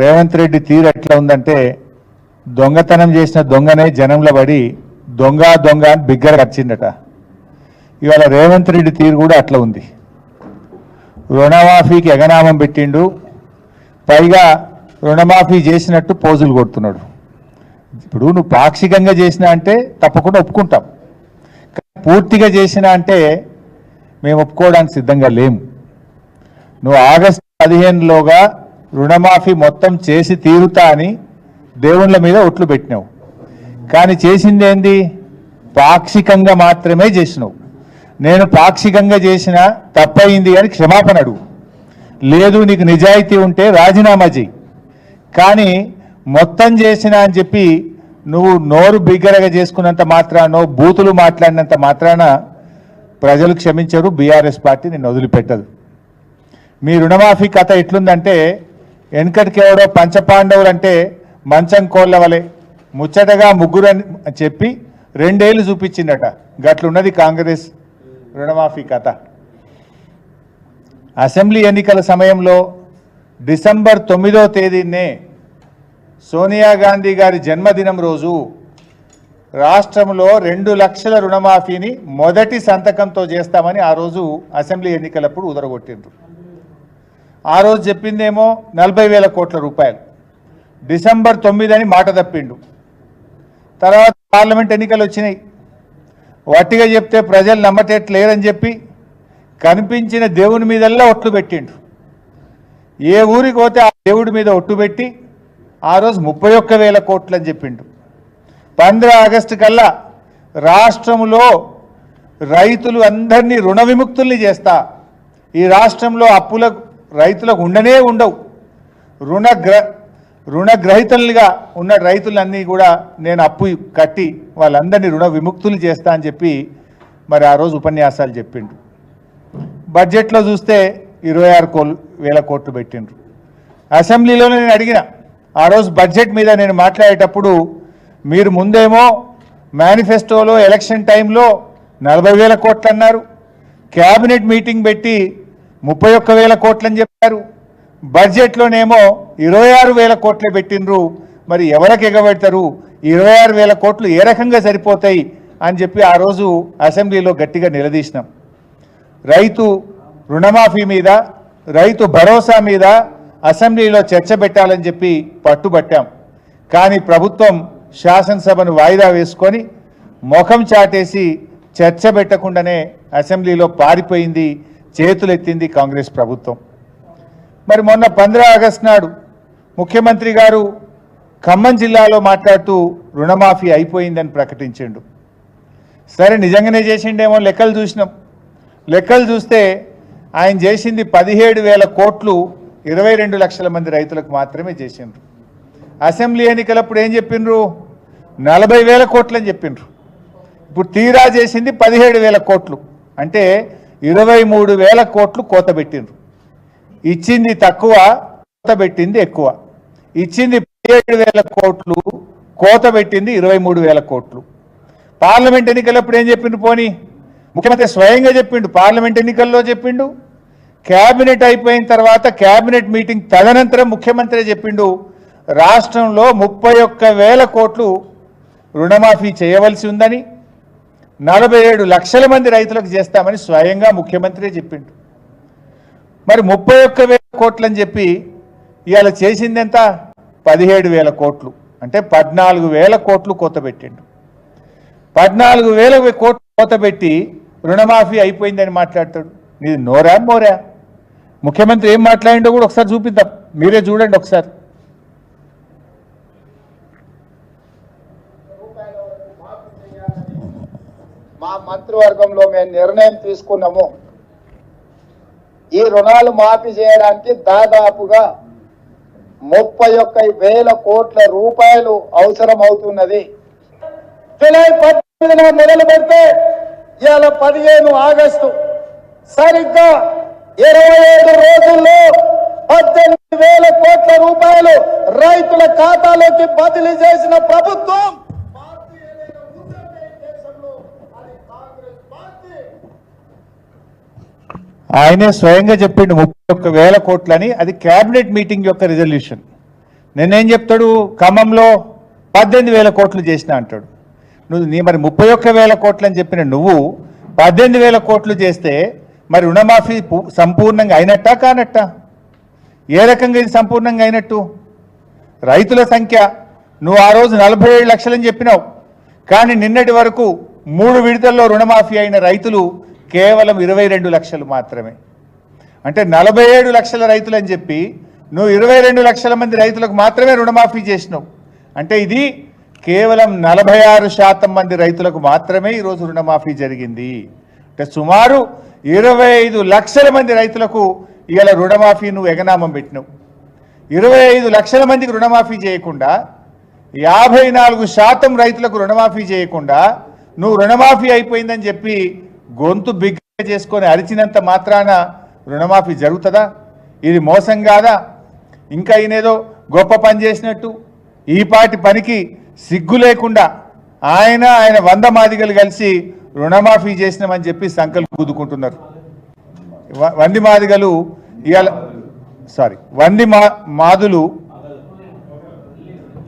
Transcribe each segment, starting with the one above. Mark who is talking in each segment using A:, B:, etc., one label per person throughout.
A: రేవంత్ రెడ్డి తీరు ఎట్లా ఉందంటే దొంగతనం చేసిన దొంగనే జనంలో పడి దొంగ దొంగ అని బిగ్గర వచ్చిందట ఇవాళ రేవంత్ రెడ్డి తీరు కూడా అట్లా ఉంది. రుణమాఫీకి ఎగనామం పెట్టిండు పైగా రుణమాఫీ చేసినట్టు పోజులు కొడుతున్నాడు. ఇప్పుడు నువ్వు పాక్షికంగా చేసినా అంటే తప్పకుండా ఒప్పుకుంటాం. కానీ పూర్తిగా చేసినా అంటే మేము ఒప్పుకోవడానికి సిద్ధంగా లేము. నువ్వు ఆగస్టు పదిహేనులోగా రుణమాఫీ మొత్తం చేసి తీరుతా అని దేవుళ్ళ మీద ఒట్లు పెట్టినావు. కానీ చేసింది ఏంది? పాక్షికంగా మాత్రమే చేసినావు. నేను పాక్షికంగా చేసిన తప్పయింది అని క్షమాపణ అడుగు. లేదు నీకు నిజాయితీ ఉంటే రాజీనామా చెయ్యి. కానీ మొత్తం చేసిన అని చెప్పి నువ్వు నోరు బిగ్గరగా చేసుకున్నంత మాత్రానో బూతులు మాట్లాడినంత మాత్రాన ప్రజలు క్షమించరు బీఆర్ఎస్ పార్టీ నిన్ను వదిలిపెట్టదు. మీ రుణమాఫీ కథ ఎట్లుందంటే వెనకటికి ఎవడో పంచపాండవులు అంటే మంచం కోళ్ళ వలె ముచ్చటగా ముగ్గురు అని చెప్పి రెండేళ్ళు చూపించిందట గట్లున్నది కాంగ్రెస్. రుణమాఫీ కథ. అసెంబ్లీ ఎన్నికల సమయంలో డిసెంబర్ తొమ్మిదో తేదీనే సోనియా గాంధీ గారి జన్మదినం రోజు రాష్ట్రంలో రెండు లక్షల రుణమాఫీని మొదటి సంతకంతో చేస్తామని ఆ రోజు అసెంబ్లీ ఎన్నికలప్పుడు ఉదరగొట్టిండ్రు. ఆ రోజు చెప్పిందేమో నలభై వేల కోట్ల రూపాయలు. డిసెంబర్ తొమ్మిది అని మాట తప్పిండు. తర్వాత పార్లమెంట్ ఎన్నికలు వచ్చినాయి. వట్టిగా చెప్తే ప్రజలు నమ్మటట్లేరని చెప్పి కనిపించిన దేవుని మీదల్లా ఒట్లు పెట్టిండు ఏ ఊరికి పోతే ఆ దేవుడి మీద ఒట్టు పెట్టి ఆ రోజు ముప్పై ఒక్క వేల కోట్లు అని చెప్పిండు పంద్ర ఆగస్టు కల్లా రాష్ట్రంలో రైతులు అందరినీ రుణ విముక్తుల్ని చేస్తా. ఈ రాష్ట్రంలో అప్పుల రైతులకు ఉండనే ఉండవు. రుణగ్ర రుణగ్రహీతలుగా ఉన్న రైతులన్నీ కూడా నేను అప్పు కట్టి వాళ్ళందరినీ రుణ విముక్తులు చేస్తా అని చెప్పి మరి ఆ రోజు ఉపన్యాసాలు చెప్పిండు బడ్జెట్లో చూస్తే ఇరవై ఆరు కోల్ వేల కోట్లు పెట్టిండ్రు. అసెంబ్లీలోనే నేను అడిగిన ఆ రోజు బడ్జెట్ మీద నేను మాట్లాడేటప్పుడు మీరు ముందేమో మేనిఫెస్టోలో ఎలక్షన్ టైంలో నలభై వేల కోట్లు అన్నారు. క్యాబినెట్ మీటింగ్ పెట్టి ముప్పై ఒక్క వేల కోట్లని చెప్పారు. బడ్జెట్లోనేమో ఇరవై ఆరు వేల కోట్లే పెట్టిండ్రు. మరి ఎవరికి ఎగబెడతారు? ఇరవై ఆరు వేల కోట్లు ఏ రకంగా సరిపోతాయి అని చెప్పి ఆ రోజు అసెంబ్లీలో గట్టిగా నిలదీసినాం. రైతు రుణమాఫీ మీద రైతు భరోసా మీద అసెంబ్లీలో చర్చ పెట్టాలని చెప్పి పట్టుబట్టాం. కానీ ప్రభుత్వం శాసనసభను వాయిదా వేసుకొని ముఖం చాటేసి చర్చ పెట్టకుండానే అసెంబ్లీలో పారిపోయింది. చేతులెత్తింది కాంగ్రెస్ ప్రభుత్వం. మరి మొన్న పంద్రా ఆగస్టు నాడు ముఖ్యమంత్రి గారు ఖమ్మం జిల్లాలో మాట్లాడుతూ రుణమాఫీ అయిపోయిందని ప్రకటించిండు. సరే నిజంగానే చేసిండేమో లెక్కలు చూసినాం. లెక్కలు చూస్తే ఆయన చేసింది పదిహేడు వేల కోట్లు ఇరవై రెండు లక్షల మంది రైతులకు మాత్రమే చేసిండ్రు. అసెంబ్లీ ఎన్నికలప్పుడు ఏం చెప్పిండ్రు? నలభై వేల కోట్లు అని చెప్పిండ్రు. ఇప్పుడు తీరా చేసింది పదిహేడు వేల కోట్లు. అంటే ఇరవై మూడు వేల కోట్లు కోత పెట్టిండ్రు. ఇచ్చింది తక్కువ కోత పెట్టింది ఎక్కువ. ఇచ్చింది పదిహేడు వేల కోట్లు కోత పెట్టింది ఇరవై మూడు వేల కోట్లు. పార్లమెంట్ ఎన్నికలప్పుడు ఏం చెప్పిండు పోనీ? ముఖ్యమంత్రి స్వయంగా చెప్పిండు పార్లమెంట్ ఎన్నికల్లో చెప్పిండు. క్యాబినెట్ అయిపోయిన తర్వాత క్యాబినెట్ మీటింగ్ తదనంతరం ముఖ్యమంత్రి చెప్పిండు రాష్ట్రంలో ముప్పై ఒక్క వేల కోట్లు రుణమాఫీ చేయవలసి ఉందని. నలభై ఏడు లక్షల మంది రైతులకు చేస్తామని స్వయంగా ముఖ్యమంత్రి చెప్పిండు. మరి ముప్పై ఒక్క వేల కోట్లు అని చెప్పి ఇవాళ చేసింది ఎంత? పదిహేడు వేల కోట్లు. అంటే పద్నాలుగు వేల కోట్లు కోత పెట్టిండు. పద్నాలుగు వేల కోట్లు కోత పెట్టి రుణమాఫీ అయిపోయిందని మాట్లాడతాడు. నీది నోరా? మోరా? ముఖ్యమంత్రి ఏం మాట్లాడిండో కూడా ఒకసారి చూపిద్దాం. మీరే చూడండి ఒకసారి.
B: మా మంత్రివర్గంలో మేము నిర్ణయం తీసుకున్నాము. ఈ రుణాలు మాఫీ చేయడానికి దాదాపుగా ముప్పై ఒక్క వేల కోట్ల రూపాయలు అవసరం అవుతున్నది జూలై పద్దెనిమిదిన మొదలు పెడితే ఇవాళ పదిహేను ఆగస్టు. సరిగ్గా ఇరవై ఐదు రోజుల్లో పద్దెనిమిది వేల కోట్ల రూపాయలు రైతుల ఖాతాలోకి బదిలీ చేసిన ప్రభుత్వం
A: ఆయనే స్వయంగా చెప్పిండు ముప్పై ఒక్క వేల కోట్లని. అది క్యాబినెట్ మీటింగ్ యొక్క రిజల్యూషన్. నేనేం చెప్తాడు? ఖమ్మంలో పద్దెనిమిది వేల కోట్లు చేసిన అంటాడు. నువ్వు నీ మరి ముప్పై ఒక్క వేల కోట్లు అని చెప్పిన నువ్వు పద్దెనిమిది వేల కోట్లు చేస్తే మరి రుణమాఫీ సంపూర్ణంగా అయినట్టా కానట్టా? ఏ రకంగా ఇది సంపూర్ణంగా అయినట్టు? రైతుల సంఖ్య. నువ్వు ఆ రోజు నలభై ఏడు లక్షలని చెప్పినావు. కానీ నిన్నటి వరకు మూడు విడతల్లో రుణమాఫీ అయిన రైతులు కేవలం ఇరవై రెండు లక్షలు మాత్రమే. అంటే నలభై ఏడు లక్షల రైతులు అని చెప్పి నువ్వు ఇరవై రెండు లక్షల మంది రైతులకు మాత్రమే రుణమాఫీ చేసినావు. అంటే ఇది కేవలం నలభై ఆరు శాతం మంది రైతులకు మాత్రమే ఈరోజు రుణమాఫీ జరిగింది. అంటే సుమారు ఇరవై ఐదు లక్షల మంది రైతులకు ఇవాళ రుణమాఫీ నువ్వు ఎగనామం పెట్టినావు. ఇరవై ఐదు లక్షల మందికి రుణమాఫీ చేయకుండా యాభై నాలుగు శాతం రైతులకు రుణమాఫీ చేయకుండా నువ్వు రుణమాఫీ అయిపోయిందని చెప్పి గొంతు బిగ్గ చేసుకొని అరిచినంత మాత్రాన రుణమాఫీ జరుగుతుందా? ఇది మోసం కాదా? ఇంకా ఈయనేదో గొప్ప పని చేసినట్టు ఈ పాటి పనికి సిగ్గు లేకుండా ఆయన ఆయన వంద మాదిగలు కలిసి రుణమాఫీ చేసినామని చెప్పి సంకల్ప కుదుకుంటున్నారు వంది మాదిగలు ఇవాళ సారీ వంది మా మాదులు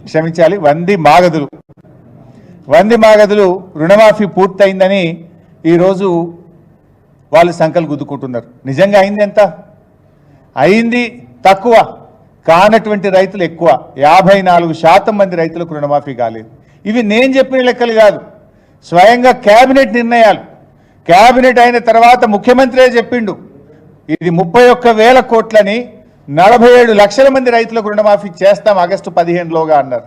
A: క్షమించాలి వంది మాగదులు. వంది మాగదులు రుణమాఫీ పూర్తయిందని ఈరోజు వాళ్ళు సంకలు గుద్దుకుంటున్నారు. నిజంగా అయింది ఎంత? అయింది తక్కువ. కానటువంటి రైతులు ఎక్కువ. యాభై నాలుగు శాతం మంది రైతులకు రుణమాఫీ కాలేదు. ఇవి నేను చెప్పిన లెక్కలు కాదు. స్వయంగా కేబినెట్ నిర్ణయాలు. కేబినెట్ అయిన తర్వాత ముఖ్యమంత్రే చెప్పిండు. ఇది ముప్పై ఒక్క వేల కోట్లని నలభై ఏడు లక్షల మంది రైతులకు రుణమాఫీ చేస్తాం ఆగస్టు పదిహేనులోగా అన్నారు.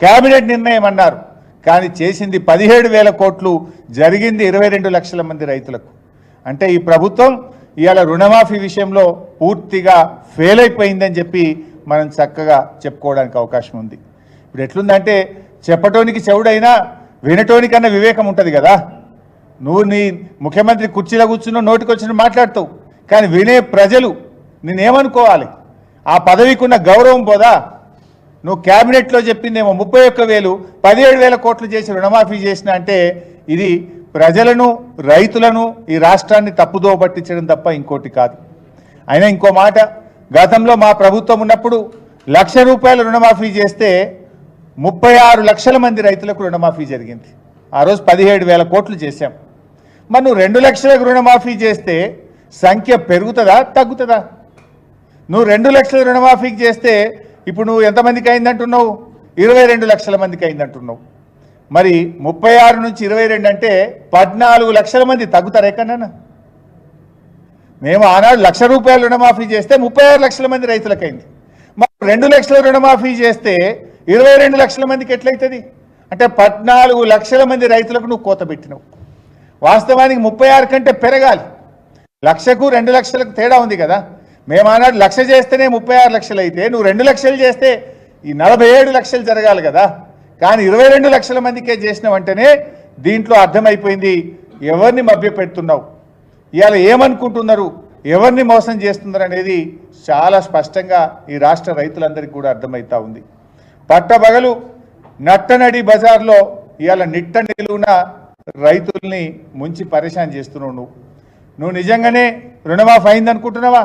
A: కేబినెట్ నిర్ణయం అన్నారు. కానీ చేసింది పదిహేడు వేల కోట్లు జరిగింది ఇరవై రెండు లక్షల మంది రైతులకు. అంటే ఈ ప్రభుత్వం ఇవాళ రుణమాఫీ విషయంలో పూర్తిగా ఫెయిల్ అయిపోయిందని చెప్పి మనం చక్కగా చెప్పుకోవడానికి అవకాశం ఉంది. ఇప్పుడు ఎట్లుందంటే చెప్పటోనికి చెవుడైనా వినటోనికన్నా వివేకం ఉంటుంది కదా. నువ్వు నీ ముఖ్యమంత్రి కుర్చీలో కూర్చున్నావు నోటికి వచ్చిన మాట్లాడుతావు. కానీ వినే ప్రజలు నేనేమనుకోవాలి? ఆ పదవికున్న గౌరవం పోదా? నువ్వు క్యాబినెట్లో చెప్పిందేమో ముప్పై ఒక్క వేలు పదిహేడు వేల కోట్లు చేసి రుణమాఫీ చేసిన అంటే ఇది ప్రజలను రైతులను ఈ రాష్ట్రాన్ని తప్పుదో పట్టించడం తప్ప ఇంకోటి కాదు. అయినా ఇంకో మాట గతంలో మా ప్రభుత్వం ఉన్నప్పుడు లక్ష రూపాయల రుణమాఫీ చేస్తే ముప్పై ఆరు లక్షల మంది రైతులకు రుణమాఫీ జరిగింది. ఆ రోజు పదిహేడు వేల కోట్లు చేశాం. మరి నువ్వు రెండు లక్షలకు రుణమాఫీ చేస్తే సంఖ్య పెరుగుతుందా తగ్గుతుందా? నువ్వు రెండు లక్షల రుణమాఫీకి చేస్తే ఇప్పుడు నువ్వు ఎంతమందికి అయిందంటున్నావు? ఇరవై రెండు లక్షల మందికి అయిందంటున్నావు. మరి ముప్పై ఆరు నుంచి ఇరవై రెండు అంటే పద్నాలుగు లక్షల మంది తగ్గుతారు ఎక్కడన్నా మేము ఆనాడు లక్ష రూపాయలు రుణమాఫీ చేస్తే ముప్పై ఆరు లక్షల మంది రైతులకు అయింది. మరి రెండు లక్షల రుణమాఫీ చేస్తే ఇరవై రెండు లక్షల మందికి ఎట్లయితుంది? అంటే పద్నాలుగు లక్షల మంది రైతులకు నువ్వు కోత పెట్టినావు. వాస్తవానికి ముప్పై ఆరు కంటే పెరగాలి. లక్షకు రెండు లక్షలకు తేడా ఉంది కదా. మేము ఆనాడు లక్ష చేస్తేనే ముప్పై ఆరు లక్షలు అయితే నువ్వు రెండు లక్షలు చేస్తే ఈ నలభై ఏడు లక్షలు జరగాలి కదా. కానీ ఇరవై రెండు లక్షల మందికే చేసిన వెంటనే దీంట్లో అర్థమైపోయింది ఎవరిని మభ్యపెడుతున్నావు? ఇవాళ ఏమనుకుంటున్నారు? ఎవరిని మోసం చేస్తున్నారు అనేది చాలా స్పష్టంగా ఈ రాష్ట్ర రైతులందరికీ కూడా అర్థమవుతా ఉంది. పట్టబగలు నట్టనడి బజార్లో ఇవాళ నిట్ట నిలువున రైతుల్ని ముంచి పరేషాన్ చేస్తున్నావు నువ్వు. నువ్వు నిజంగానే రుణమాఫీ అయిందనుకుంటున్నావా?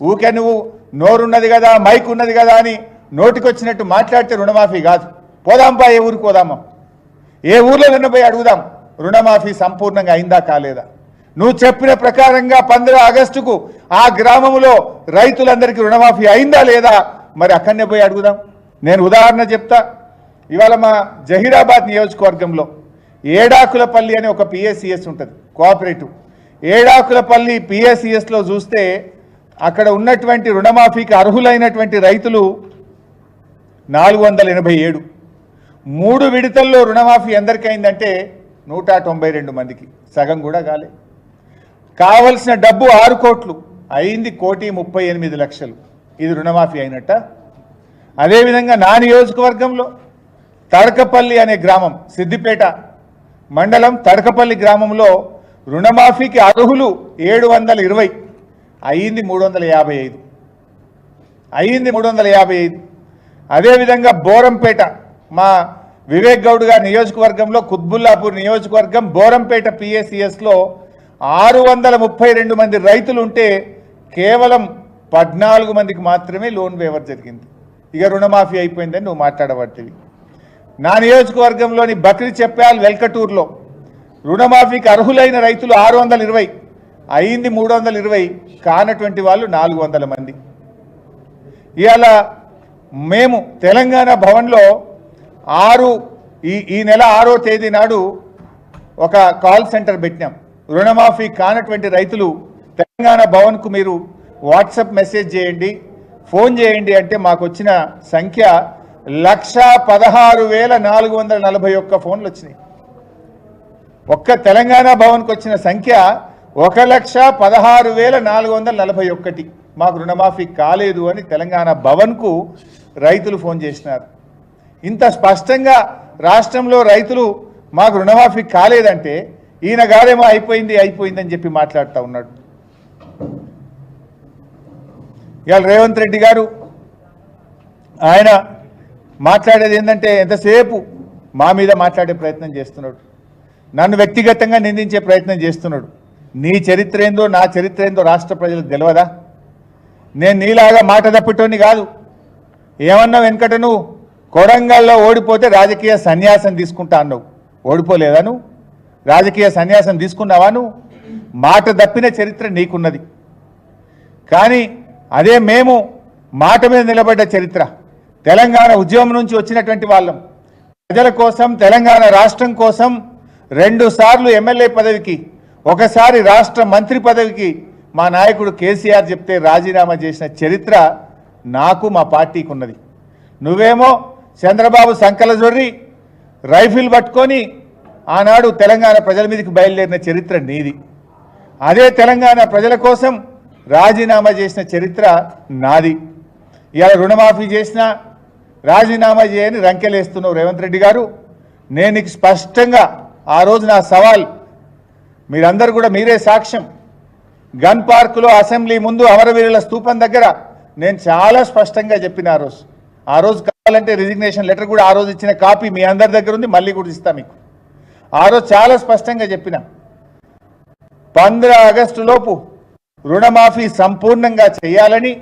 A: ఊకే నువ్వు నోరున్నది కదా మైక్ ఉన్నది కదా అని నోటికొచ్చినట్టు మాట్లాడితే రుణమాఫీ కాదు. పోదాంపా ఏ ఊరికి పోదామా. ఏ ఊర్లో పోయి అడుగుదాం. రుణమాఫీ సంపూర్ణంగా అయిందా కాలేదా? నువ్వు చెప్పిన ప్రకారంగా పంద్ర ఆగస్టుకు ఆ గ్రామంలో రైతులందరికీ రుణమాఫీ అయిందా లేదా? మరి అక్కడనే పోయి అడుగుదాం. నేను ఉదాహరణ చెప్తా. ఇవాళ మా జహీరాబాద్ నియోజకవర్గంలో ఏడాకులపల్లి అనే ఒక పిఎస్సిఎస్ ఉంటుంది కోఆపరేటివ్. ఏడాకులపల్లి పిఎస్సిఎస్లో చూస్తే అక్కడ ఉన్నటువంటి రుణమాఫీకి అర్హులైనటువంటి రైతులు నాలుగు వందల ఎనభై ఏడు. మూడు విడతల్లో రుణమాఫీ ఎందరికైందంటే నూట తొంభై రెండు మందికి. సగం కూడా కాలే. కావలసిన డబ్బు ఆరు కోట్లు. అయింది కోటి ముప్పై ఎనిమిది లక్షలు. ఇది రుణమాఫీ అయినట్ట? అదేవిధంగా నా నియోజకవర్గంలో తడకపల్లి అనే గ్రామం సిద్దిపేట మండలం తడకపల్లి గ్రామంలో రుణమాఫీకి అర్హులు ఏడు వందల ఇరవై. అయ్యింది మూడు వందల యాభై ఐదు అయ్యింది మూడు వందల యాభై ఐదు అదేవిధంగా బోరంపేట మా వివేక్ గౌడ్ గారి నియోజకవర్గంలో కుత్బుల్లాపూర్ నియోజకవర్గం బోరంపేట పిఎస్సిఎస్లో ఆరు వందల ముప్పై రెండు మంది రైతులు ఉంటే కేవలం పద్నాలుగు మందికి మాత్రమే లోన్ వేవర్ జరిగింది. ఇక రుణమాఫీ అయిపోయిందని నువ్వు మాట్లాడబట్టివి. నా నియోజకవర్గంలోని బక్రీ చెప్పాల్ వెల్కటూరులో రుణమాఫీకి అర్హులైన రైతులు ఆరు వందల ఇరవై అయింది మూడు వందల ఇరవై కానటువంటి వాళ్ళు నాలుగు వందల మంది. ఇవాళ మేము తెలంగాణ భవన్లో ఆరు ఈ ఈ నెల ఆరో తేదీ నాడు ఒక కాల్ సెంటర్ పెట్టినాం. రుణమాఫీ కానటువంటి రైతులు తెలంగాణ భవన్కు మీరు వాట్సాప్ మెసేజ్ చేయండి ఫోన్ చేయండి అంటే మాకు వచ్చిన సంఖ్య లక్ష పదహారు వేల నాలుగు వందల నలభై ఒక్క ఫోన్లు వచ్చినాయి. ఒక్క తెలంగాణ భవన్కి వచ్చిన సంఖ్య ఒక లక్ష పదహారు వేల నాలుగు వందల నలభై ఒక్కటి. మాకు రుణమాఫీ కాలేదు అని తెలంగాణ భవన్కు రైతులు ఫోన్ చేసినారు. ఇంత స్పష్టంగా రాష్ట్రంలో రైతులు మాకు రుణమాఫీ కాలేదంటే ఈయన గారేమో అయిపోయింది అయిపోయిందని చెప్పి మాట్లాడుతూ ఉన్నాడు. ఇవాళ రేవంత్ రెడ్డి గారు ఆయన మాట్లాడేది ఏంటంటే ఎంతసేపు మా మీద మాట్లాడే ప్రయత్నం చేస్తున్నాడు. నన్ను వ్యక్తిగతంగా నిందించే ప్రయత్నం చేస్తున్నాడు. నీ చరిత్ర ఏందో నా చరిత్ర ఏందో రాష్ట్ర ప్రజలకు తెలియదా నేను నీలాగా మాట తప్పిటోని కాదు. ఏమన్నా వెనుకట నువ్వు? కొడంగల్లో ఓడిపోతే రాజకీయ సన్యాసం తీసుకుంటా అన్నావు. ఓడిపోలేదా నువ్వు? రాజకీయ సన్యాసం తీసుకున్నావా నువ్వు? మాట తప్పిన చరిత్ర నీకున్నది. కానీ అదే మేము మాట మీద నిలబడ్డ చరిత్ర. తెలంగాణ ఉద్యమం నుంచి వచ్చినటువంటి వాళ్ళం. ప్రజల కోసం తెలంగాణ రాష్ట్రం కోసం రెండు సార్లు ఎమ్మెల్యే పదవికి ఒకసారి రాష్ట్ర మంత్రి పదవికి మా నాయకుడు కేసీఆర్ చెప్తే రాజీనామా చేసిన చరిత్ర నాకు మా పార్టీకి ఉన్నది. నువ్వేమో చంద్రబాబు సంకల జొర్రి రైఫిల్ పట్టుకొని ఆనాడు తెలంగాణ ప్రజల మీదకి బయలుదేరిన చరిత్ర నీది. అదే తెలంగాణ ప్రజల కోసం రాజీనామా చేసిన చరిత్ర నాది. ఇవాళ రుణమాఫీ చేసిన రాజీనామా చేయని రంకెలేస్తున్నావు రేవంత్ రెడ్డి గారు. నేను స్పష్టంగా ఆ రోజు నా సవాల్ మీరందరూ కూడా మీరే సాక్ష్యం. గన్ పార్కులో అసెంబ్లీ ముందు అమరవీరుల స్థూపం దగ్గర నేను చాలా స్పష్టంగా చెప్పిన ఆ రోజు. ఆ రోజు కావాలంటే రిజిగ్నేషన్ లెటర్ కూడా ఆ రోజు ఇచ్చిన కాపీ మీ అందరి దగ్గర ఉంది మళ్ళీ కూడా ఇస్తా మీకు. ఆ రోజు చాలా స్పష్టంగా చెప్పిన. పంద్ర ఆగస్టు లోపు రుణమాఫీ సంపూర్ణంగా చేయాలని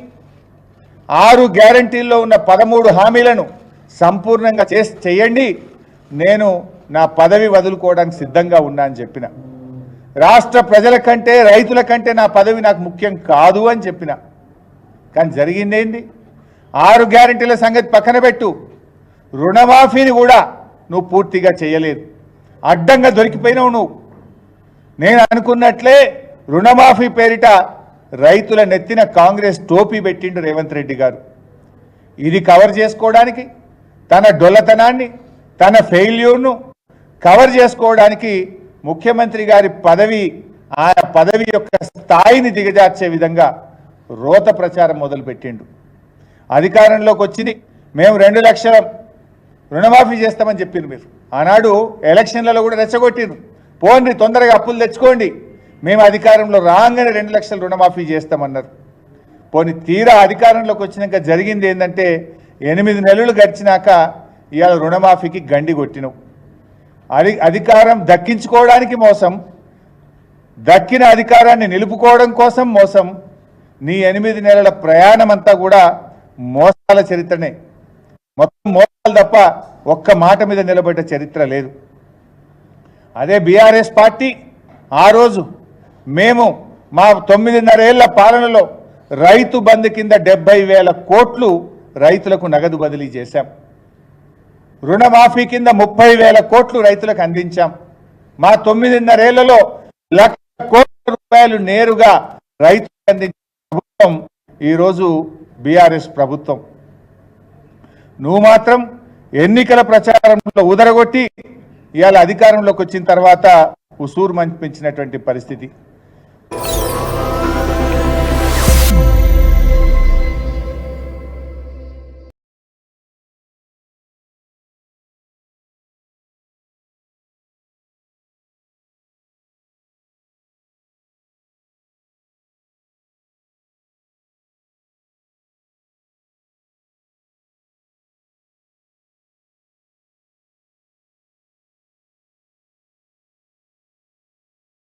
A: ఆరు గ్యారంటీల్లో ఉన్న పదమూడు హామీలను సంపూర్ణంగా చేసి చేయండి. నేను నా పదవి వదులుకోవడానికి సిద్ధంగా ఉన్నా అని చెప్పిన. రాష్ట్ర ప్రజల కంటే రైతుల కంటే నా పదవి నాకు ముఖ్యం కాదు అని చెప్పిన. కానీ జరిగిందేంది ఆరు గ్యారంటీల సంగతి పక్కన పెట్టు. రుణమాఫీని కూడా నువ్వు పూర్తిగా చేయలేదు. అడ్డంగా దొరికిపోయినావు నువ్వు. నేను అనుకున్నట్లే రుణమాఫీ పేరిట రైతుల నెత్తిన కాంగ్రెస్ టోపీ పెట్టిండు రేవంత్ రెడ్డి గారు. ఇది కవర్ చేసుకోవడానికి తన డొల్లతనాన్ని తన ఫెయిల్యూర్ను కవర్ చేసుకోవడానికి ముఖ్యమంత్రి గారి పదవి ఆ పదవి యొక్క స్థాయిని దిగజార్చే విధంగా రోత ప్రచారం మొదలుపెట్టిండు. అధికారంలోకి వచ్చింది. మేము రెండు లక్షల రుణమాఫీ చేస్తామని చెప్పిండు మీరు. ఆనాడు ఎలక్షన్లలో కూడా రెచ్చగొట్టిండు పోండి తొందరగా అప్పులు తెచ్చుకోండి. మేము అధికారంలో రాగానే రెండు లక్షల రుణమాఫీ చేస్తామన్నారు. పోని తీరా అధికారంలోకి వచ్చినాక జరిగింది ఏంటంటే ఎనిమిది నెలలు గడిచినాక ఇవాళ రుణమాఫీకి గండి కొట్టినావు అది అధికారం దక్కించుకోవడానికి మోసం దక్కిన అధికారాన్ని నిలుపుకోవడం కోసం మోసం నీ ఎనిమిది నెలల ప్రయాణం అంతా కూడా మోసాల చరిత్రనే. మొత్తం మోసాలు తప్ప ఒక్క మాట మీద నిలబడ్డ చరిత్ర లేదు. అదే బీఆర్ఎస్ పార్టీ ఆ రోజు మేము మా తొమ్మిదిన్నరేళ్ళ పాలనలో రైతు బంధు కింద డెబ్బై వేల కోట్లు రైతులకు నగదు బదిలీ చేశాం. రుణమాఫీ కింద ముప్పై వేల కోట్లు రైతులకు అందించాం. మా తొమ్మిదిన్నరేళ్ళలో లక్ష కోట్ల రూపాయలు నేరుగా రైతులకు అందించిన ప్రభుత్వం ఈరోజు బీఆర్ఎస్ ప్రభుత్వం. నువ్వు మాత్రం ఎన్నికల ప్రచారంలో ఉదరగొట్టి ఇవాళ అధికారంలోకి వచ్చిన తర్వాత ఉసూరు మంపించినటువంటి పరిస్థితి.